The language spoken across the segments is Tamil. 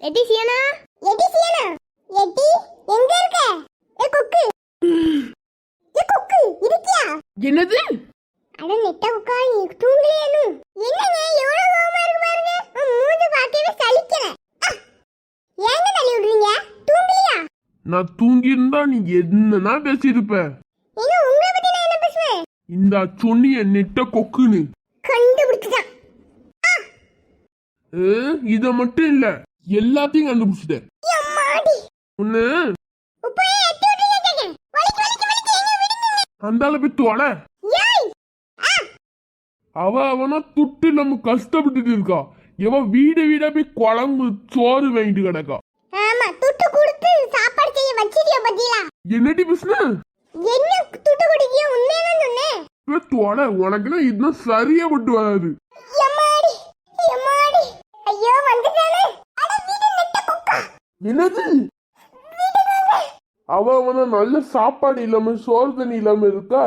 எட்டி சியனா? எட்டி சியனா? எட்டி எங்க இருக்க? ஏ கொக்கு. ஏ கொக்கு இருக்கியா? என்னது? அட நெட்ட உட்காரி தூங்கலையேனு என்னங்க நான் தூங்கி இருந்தா நீ என்னன்னா பேசியிருப்ப. இந்த சொன்னிய நெட்ட கொக்குன்னு. இத மட்டும் இல்ல எல்லாத்தையும் கண்டுபிடிச்சிட்டேன் ஒண்ணு. அந்தால ஆ. அவ அவனா துட்டு நம்ம கஷ்டப்பட்டுட்டு இருக்கா. எவ வீடு வீடா போய் குழம்பு சோறு வாங்கிட்டு கிடக்கா ஆமா துட்டு கொடுத்து சாப்பாடு செய்ய வச்சிருக்கிய பத்தியா என்னடி பிஸ்ன என்ன துட்டு குடிக்கிய சொன்னேன். தொலை உனக்குன்னா இதுதான் சரியா பட்டு வராது. ஐயோ வந்துட்டானே. என்னது? அவ அவன நல்ல சாப்பாடு இல்லாம சோறு தண்ணி இல்லாம இருக்கா?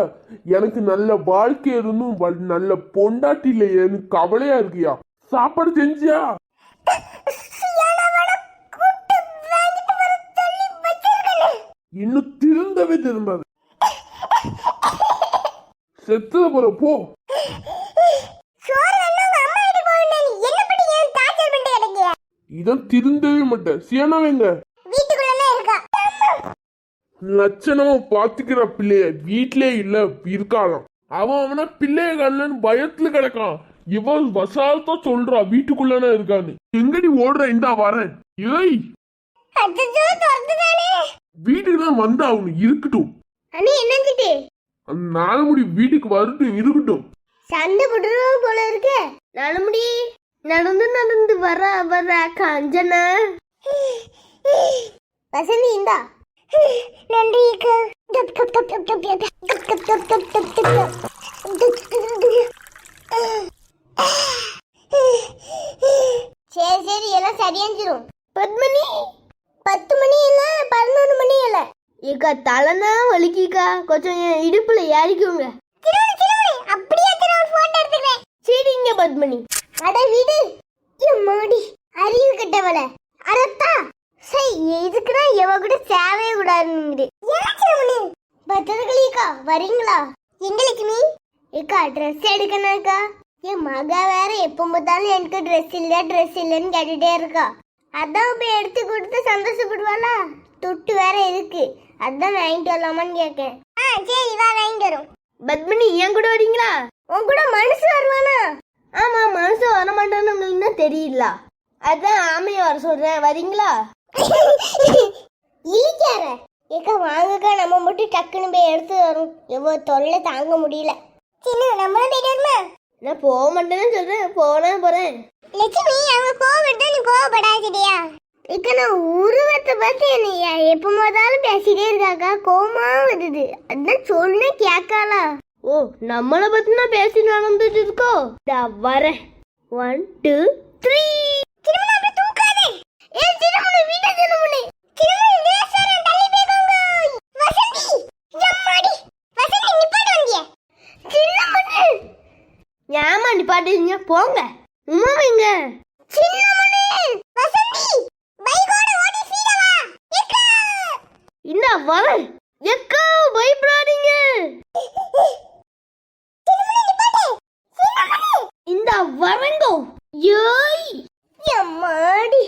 எனக்கு நல்ல வாழ்க்கை இருந்தும் நல்ல பொண்டாட்டி இல்லையேன்னு கவலையா இருக்கியா? சாப்பாடு செஞ்சியா? இன்னும் திருந்தவே திரும்பாது செத்துத போற போ. இதான் திருந்தவே மாட்டேன். இருக்கா. லட்சணமா பாத்துக்கிற பிள்ளைய வீட்லயே இல்ல இருக்காளாம் அவன் அவனா பிள்ளைய கண்ணன்னு பயத்துல கிடக்கான். இவன் வசாலத்தா சொல்றா வீட்டுக்குள்ளனா இருக்கான்னு. எங்கடி ஓடுற இந்தா வரேன். திறந்துதானே வீட்டுக்கு தான் வந்தா அவனு இருக்கட்டும் அண்ணி என்னஞ்சிட்டு அந்த நாலு முடி வீட்டுக்கு வரட்டும் இருக்கட்டும் சண்டை போட்டுருவோம் போல இருக்கு நலமுடி நடந்து நடந்து வர வர காஞ்சனா வசந்தி இந்தா நன்றி அக்கா. ஏக்கா தலைனா வலிக்கிக்கா. கொஞ்சம் என் இடுப்புல ஏறிக்கோங்க. அப்படியே சரிங்க பத்மணி அட விடு. எம்மாடி அறிவு கட்டவள. அடத்தா. சை இதுக்குதான் எவ கூட சேவே கூடாதுங்குது பத்திரக்கலிக்கா வரீங்களா? எங்க லட்சுமி? ஏக்கா ட்ரெஸ் எடுக்கணும்க்கா. என் மக வேற எப்போ பார்த்தாலும் எனக்கு ட்ரெஸ் இல்ல ட்ரெஸ் இல்லைன்னு கேட்டுட்டே இருக்கா. அதான் போய் எடுத்து கொடுத்து சந்தோஷப்படுவாளா? துட்டு வேற இருக்கு. அதான் வாங்கிட்டு வரலாமான்னு கேட்கேன் ஆ சரி வா வாங்கிட்டு வரோம். பத்மணி என் கூட வரீங்களா? உன் கூட மனசு வருவானா? ஆமா மனுஷன் வர மாட்டான்னு தெரியல. அதான் ஆமையை வர சொல்றேன். வரீங்களா? இழிக்கார ஏக்கா வாங்கக்கா நம்ம மட்டும் டக்குன்னு போய் எடுத்து வரும். எவ்வளோ தொல்லை தாங்க முடியல. சின்ன நம்மளும் போயிட்டு வருமா நான் போக மாட்டேன்னு சொல்றேன். போனா போறேன். லட்சுமி அவங்க கோவப்பட்டா நீ கோவப்படாதடியா இக்க நான் உருவத்தை பார்த்து என்னைய எப்போ போதாலும் பேசிட்டே இருக்காக்கா? கோவமா வருது. அதான் சொன்ன கேட்காளா ஓ நம்மளை பத்தி நான் பேசி நடந்துட்டு இருக்கோ நான் வரேன். ஒன் டூ த்ரீ திருமணம் அப்படி தூக்காதே. ஏ திருமணம் வீட்டை திருமணம் திருமணம் நேசரம் தள்ளி போய்க்கோங்க வசந்தி எம்மாடி வசந்தி நிப்பாட்டு வந்தியே சின்னமணி ஏமா நிப்பாட்டுறீங்க போங்க உமா வைங்க சின்னமணி வசந்தி பைக்கோட ஓடி ஸ்பீடா வா எக்கா இந்த வரேன் எக்கா பயப்படாதீங்க. இந்த வரங்கோ ஏய் எம்மாடி.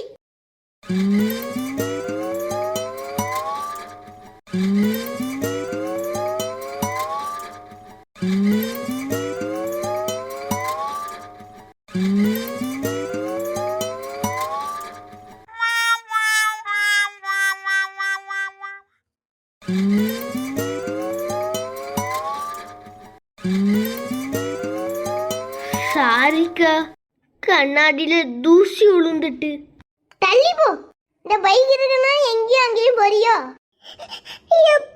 சாரிக்கா கண்ணாடியில தூசி உளுந்துட்டு. தள்ளி இந்த பைக் இருக்குன்னா எங்கேயும் அங்கேயும் போறியோ?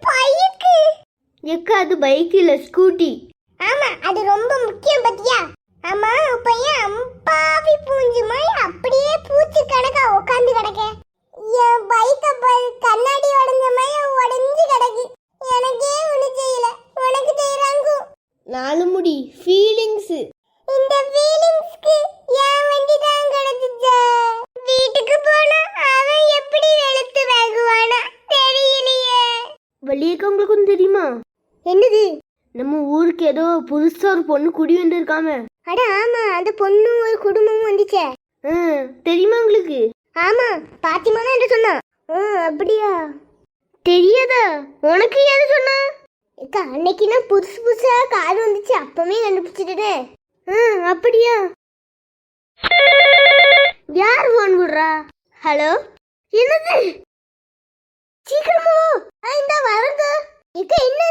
பைக்கு. எக்கா அது பைக் இல்ல ஸ்கூட்டி. ஆமா அது ரொம்ப முக்கியம் பத்தியா? ஆமா பையன் ஏன் அம்பாவி பூஞ்சி மாதிரி அப்படியே பூச்சி கிடக்க உட்காந்து கிடக்க? என் பைக்க கண்ணாடி உடஞ்ச மாதிரி உடஞ்சி கிடக்கு. எனக்கே ஒண்ணு செய்யல. உனக்கு செய்யறாங்க. நாலு முடி ஃபீலிங்ஸ் புதுசா ஒரு பொண்ணு குடி வந்திருக்காம. அட ஆமா அந்த பொண்ணும் ஒரு குடும்பமும் வந்துச்சே. ஆ, தெரியுமா உங்களுக்கு? ஆமா பாத்திமா தான் என்று சொன்னா ஆ அப்படியா? தெரியாதா? உனக்கு யாரு சொன்னா? அக்கா அன்னைக்கு நான் புதுசு புதுசா கார் வந்துச்சு அப்பவே கண்டுபிடிச்சிட்டேன். ஆ, அப்படியா? யார் ஃபோன் விடுறா ஹலோ என்னது? சீக்கிரமா இந்தா வரங்க இக்கா என்ன